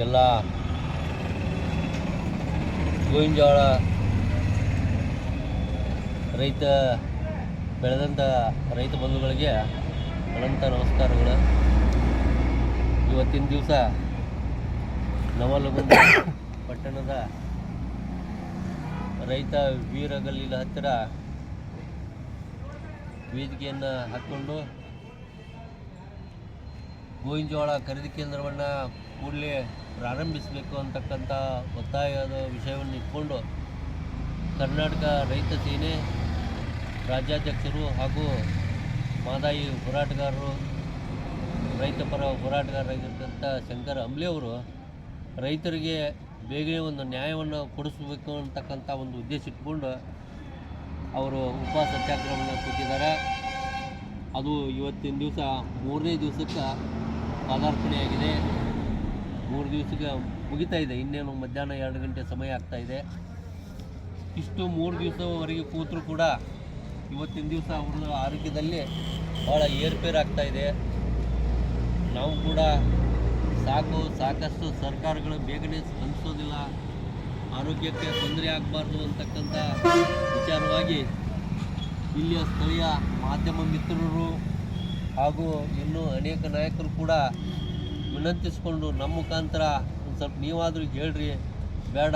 ಎಲ್ಲ ಗೋವಿನ ರೈತ ಬೆಳೆದಂಥ ರೈತ ಬಂಧುಗಳಿಗೆ ಅನಂತ ನಮಸ್ಕಾರಗಳು. ಇವತ್ತಿನ ದಿವಸ ನವಲಗುಂದ ಪಟ್ಟಣದ ರೈತ ವೀರಗಲ್ಲಿನ ಹತ್ತಿರ ವೇದಿಕೆಯನ್ನು ಹಾಕ್ಕೊಂಡು ಗೋವಿನಜೋಳ ಖರೀದಿ ಕೇಂದ್ರವನ್ನು ಕೂಡಲೇ ಪ್ರಾರಂಭಿಸಬೇಕು ಅಂತಕ್ಕಂಥ ಒತ್ತಾಯದ ವಿಷಯವನ್ನು ಇಟ್ಕೊಂಡು ಕರ್ನಾಟಕ ರೈತ ಸೇನೆ ರಾಜ್ಯಾಧ್ಯಕ್ಷರು ಹಾಗೂ ಮಾದಾಯಿ ಹೋರಾಟಗಾರರು, ರೈತ ಪರ ಹೋರಾಟಗಾರರಾಗಿರ್ತಕ್ಕಂಥ ಶಂಕರ್ ಅಂಬ್ಲಿ ಅವರು ರೈತರಿಗೆ ಬೇಗನೆ ಒಂದು ನ್ಯಾಯವನ್ನು ಕೊಡಿಸಬೇಕು ಅಂತಕ್ಕಂಥ ಒಂದು ಉದ್ದೇಶ ಇಟ್ಕೊಂಡು ಅವರು ಉಪವಾಸ ಸತ್ಯಾಗ್ರಹವನ್ನು ಕೊಟ್ಟಿದ್ದಾರೆ. ಅದು ಇವತ್ತಿನ ದಿವಸ ಮೂರನೇ ದಿವಸಕ್ಕೆ ಪಾದಾರ್ಪಣೆಯಾಗಿದೆ ಮೂರು ದಿವಸಕ್ಕೆ ಮುಗಿತಾ ಇದೆ. ಇನ್ನೇನು ಮಧ್ಯಾಹ್ನ ಎರಡು ಗಂಟೆ ಸಮಯ ಆಗ್ತಾ ಇದೆ. ಇಷ್ಟು ಮೂರು ದಿವಸವರೆಗೆ ಕೂತರೂ ಕೂಡ ಇವತ್ತಿನ ದಿವಸ ಅವರ ಆರೋಗ್ಯದಲ್ಲಿ ಭಾಳ ಏರ್ಪೇರ್ ಆಗ್ತಾ ಇದೆ. ನಾವು ಕೂಡ ಸಾಕು, ಸಾಕಷ್ಟು ಸರ್ಕಾರಗಳು ಬೇಗನೆ ಸ್ಪಂದಿಸೋದಿಲ್ಲ. ಆರೋಗ್ಯಕ್ಕೆ ತೊಂದರೆ ಆಗಬಾರ್ದು ಅಂತಕ್ಕಂಥ ವಿಚಾರವಾಗಿ ಇಲ್ಲಿಯ ಸ್ಥಳೀಯ ಮಾಧ್ಯಮ ಮಿತ್ರರು ಹಾಗೂ ಇನ್ನೂ ಅನೇಕ ನಾಯಕರು ಕೂಡ ವಿನಂತಿಸಿಕೊಂಡು ನಮ್ಮ ಮುಖಾಂತರ ಒಂದು ಸ್ವಲ್ಪ ನೀವಾದರೂ ಹೇಳ್ರಿ. ಬೇಡ,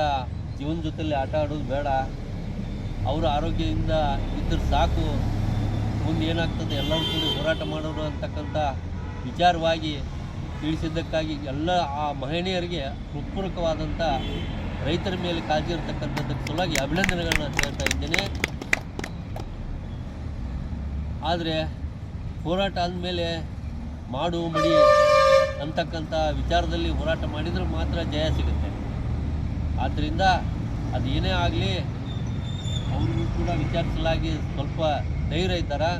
ಜೀವನ ಜೊತೆಯಲ್ಲಿ ಆಟ ಆಡೋದು ಬೇಡ. ಅವರ ಆರೋಗ್ಯದಿಂದ ಇದ್ದರೆ ಸಾಕು. ಮುಂದೆ ಏನಾಗ್ತದೆ ಎಲ್ಲರೂ ಕೂಡ ಹೋರಾಟ ಮಾಡೋರು ಅಂತಕ್ಕಂಥ ವಿಚಾರವಾಗಿ ತಿಳಿಸಿದ್ದಕ್ಕಾಗಿ ಎಲ್ಲ ಆ ಮಹಿಳೆಯರಿಗೆ ಹೃತ್ಪೂರ್ವಕವಾದಂಥ ರೈತರ ಮೇಲೆ ಕಾಳಜಿ ಇರತಕ್ಕಂಥದ್ದಕ್ಕೆ ಸಲುವಾಗಿ ಅಭಿನಂದನೆಗಳನ್ನ ಹೇಳ್ತಾ ಇದ್ದೇನೆ. ಆದರೆ ಹೋರಾಟ ಅಂದಮೇಲೆ ಮಾಡು ಮಡಿ ಅಂತಕ್ಕಂಥ ವಿಚಾರದಲ್ಲಿ ಹೋರಾಟ ಮಾಡಿದರೆ ಮಾತ್ರ ಜಯ ಸಿಗುತ್ತೆ. ಆದ್ದರಿಂದ ಅದು ಏನೇ ಆಗಲಿ, ಅವ್ರಿಗೂ ಕೂಡ ವಿಚಾರಿಸಲಾಗಿ ಸ್ವಲ್ಪ ಧೈರ್ಯ ಇದ್ದಾರೆ.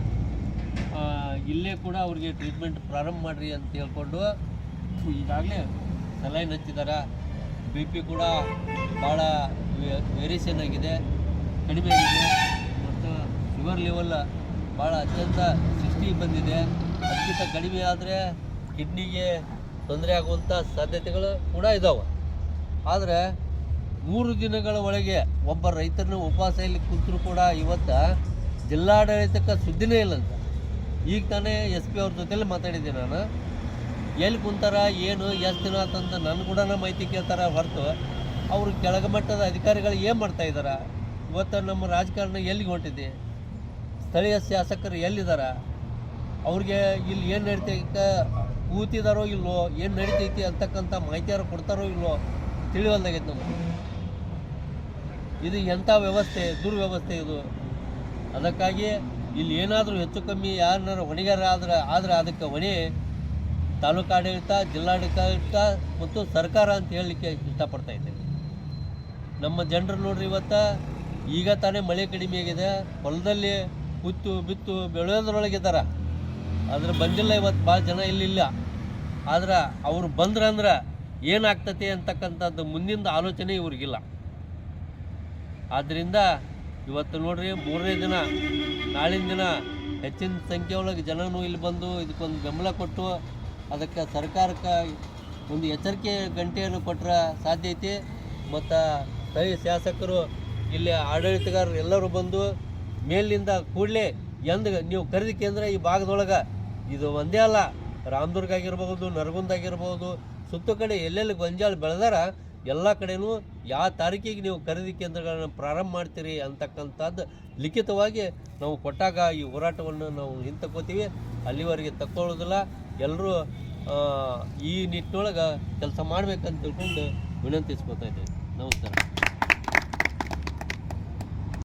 ಇಲ್ಲೇ ಕೂಡ ಅವ್ರಿಗೆ ಟ್ರೀಟ್ಮೆಂಟ್ ಪ್ರಾರಂಭ ಮಾಡಿರಿ ಅಂತ ಹೇಳ್ಕೊಂಡು ಈಗಾಗಲೇ ಸಲೈನ್ ಹಚ್ಚಿದ್ದಾರೆ ಬಿ ಪಿ ಕೂಡ ಭಾಳ ವೇರಿಯೇಷನ್ ಆಗಿದೆ, ಕಡಿಮೆ ಆಗಿದೆ. ಮತ್ತು ಶುಗರ್ ಲೆವೆಲ್ ಭಾಳ ಅತ್ಯಂತ ಸಿಕ್ಸ್ಟಿ ಬಂದಿದೆ. ಅದಕ್ಕಿಂತ ಕಡಿಮೆ ಆದರೆ ಕಿಡ್ನಿಗೆ ತೊಂದರೆ ಆಗುವಂಥ ಸಾಧ್ಯತೆಗಳು ಕೂಡ ಇದ್ದಾವೆ ಆದರೆ ಮೂರು ದಿನಗಳ ಒಳಗೆ ಒಬ್ಬ ರೈತರನ್ನ ಉಪವಾಸ ಇಲ್ಲಿ ಕೂತರೂ ಕೂಡ ಇವತ್ತು ಜಿಲ್ಲಾಡಳಿತಕ್ಕೆ ಸುದ್ದಿನೇ ಇಲ್ಲಂತ ಈಗ ತಾನೇ ಎಸ್ ಪಿ ಅವ್ರ ಜೊತೆಲಿ ಮಾತಾಡಿದ್ದೆ ನಾನು. ಎಲ್ಲಿ ಕುಂತಾರ, ಏನು, ಎಷ್ಟು ದಿನ ಆತಂತ ನನ್ನ ಕೂಡ ಮಾಹಿತಿ ಕೇಳ್ತಾರೆ ಹೊರತು ಅವರು ಕೆಳಗ ಮಟ್ಟದ ಅಧಿಕಾರಿಗಳು ಏನು ಮಾಡ್ತಾ ಇದ್ದಾರೆ? ಇವತ್ತು ನಮ್ಮ ರಾಜಕಾರಣ ಎಲ್ಲಿಗೆ ಹೊಂಟಿದೆ? ಸ್ಥಳೀಯ ಶಾಸಕರು ಎಲ್ಲಿದ್ದಾರೆ ಅವ್ರಿಗೆ ಇಲ್ಲಿ ಏನು ನಡೀತೈತೆ, ಕೂತಿದಾರೋ ಇಲ್ವೋ, ಏನು ನಡೀತೈತಿ ಅಂತಕ್ಕಂಥ ಮಾಹಿತಿಯಾರು ಕೊಡ್ತಾರೋ ಇಲ್ವೋ ತಿಳಿವಲ್ದಾಗೈತೆ ನಮ್ಗೆ. ಇದು ಎಂಥ ವ್ಯವಸ್ಥೆ, ದುರ್ವ್ಯವಸ್ಥೆ ಇದು. ಅದಕ್ಕಾಗಿ ಇಲ್ಲಿ ಏನಾದರೂ ಹೆಚ್ಚು ಕಮ್ಮಿ ಯಾರನ್ನಾರು ಹೊಣೆಗಾರ ಆದ್ರೆ ಆದರೆ ಅದಕ್ಕೆ ಹೊಣೆ ತಾಲೂಕಾಡಳಿತ ಜಿಲ್ಲಾಡಳಿತ ಮತ್ತು ಸರ್ಕಾರ ಅಂತ ಹೇಳಲಿಕ್ಕೆ ಇಷ್ಟಪಡ್ತಾ ಇದ್ದೇನೆ ನಮ್ಮ ಜನರು ನೋಡ್ರಿ ಇವತ್ತು ಈಗ ತಾನೇ ಮಳೆ ಕಡಿಮೆ ಆಗಿದೆ. ಹೊಲದಲ್ಲಿ ಉತ್ತು ಬಿತ್ತು ಬೆಳೆಯೋದ್ರೊಳಗಿದ್ದಾರೆ ಆದ್ರೆ ಬಂದಿಲ್ಲ ಇವತ್ತು ಭಾಳ ಜನ ಇಲ್ಲಿಲ್ಲ. ಆದ್ರೆ ಅವ್ರು ಬಂದ್ರಂದ್ರೆ ಏನಾಗ್ತತಿ ಅಂತಕ್ಕಂಥದ್ದು ಮುಂದಿನ ಆಲೋಚನೆ ಇವ್ರಿಗಿಲ್ಲ. ಆದ್ದರಿಂದ ಇವತ್ತು ನೋಡ್ರಿ ಮೂರನೇ ದಿನ, ನಾಳಿನ ದಿನ ಹೆಚ್ಚಿನ ಸಂಖ್ಯೆ ಒಳಗೆ ಜನನು ಇಲ್ಲಿ ಬಂದು ಇದಕ್ಕೊಂದು ಬೆಂಬಲ ಕೊಟ್ಟು ಅದಕ್ಕೆ ಸರ್ಕಾರಕ್ಕೆ ಒಂದು ಎಚ್ಚರಿಕೆ ಗಂಟೆಯನ್ನು ಕೊಟ್ಟರೆ ಸಾಧ್ಯ ಐತಿ. ಮತ್ತು ಸ್ಥಳೀಯ ಶಾಸಕರು, ಇಲ್ಲಿ ಆಡಳಿತಗಾರರು ಎಲ್ಲರೂ ಬಂದು ಮೇಲಿಂದ ಕೂಡಲೇ ಎಂದ ನೀವು ಖರೀದಿ ಕೇಂದ್ರ ಈ ಭಾಗದೊಳಗೆ ಇದು ಒಂದೇ ಅಲ್ಲ ರಾಮದುರ್ಗ ಆಗಿರ್ಬೋದು ನರಗುಂದ ಆಗಿರ್ಬೋದು ಸುತ್ತ ಕಡೆ ಎಲ್ಲೆಲ್ಲಿ ಗೊಂಜಾಳ ಬೆಳೆದಾರ, ಎಲ್ಲ ಕಡೆನೂ ಯಾವ ತಾರೀಕಿಗೆ ನೀವು ಖರೀದಿ ಕೇಂದ್ರಗಳನ್ನು ಪ್ರಾರಂಭ ಮಾಡ್ತೀರಿ ಅಂತಕ್ಕಂಥದ್ದು ಲಿಖಿತವಾಗಿ ನಾವು ಕೊಟ್ಟಾಗ ಈ ಹೋರಾಟವನ್ನು ನಾವು ಹಿಂತಕೋತೀವಿ. ಅಲ್ಲಿವರೆಗೆ ತಕ್ಕೊಳ್ಳೋದಿಲ್ಲ. ಎಲ್ಲರೂ ಈ ನಿಟ್ಟಿನೊಳಗೆ ಕೆಲಸ ಮಾಡ್ಬೇಕಂತ ತಿಳ್ಕೊಂಡು ವಿನಂತಿಸ್ಕೊತಾ ಇದ್ದೇವೆ. ನಮಸ್ಕಾರ.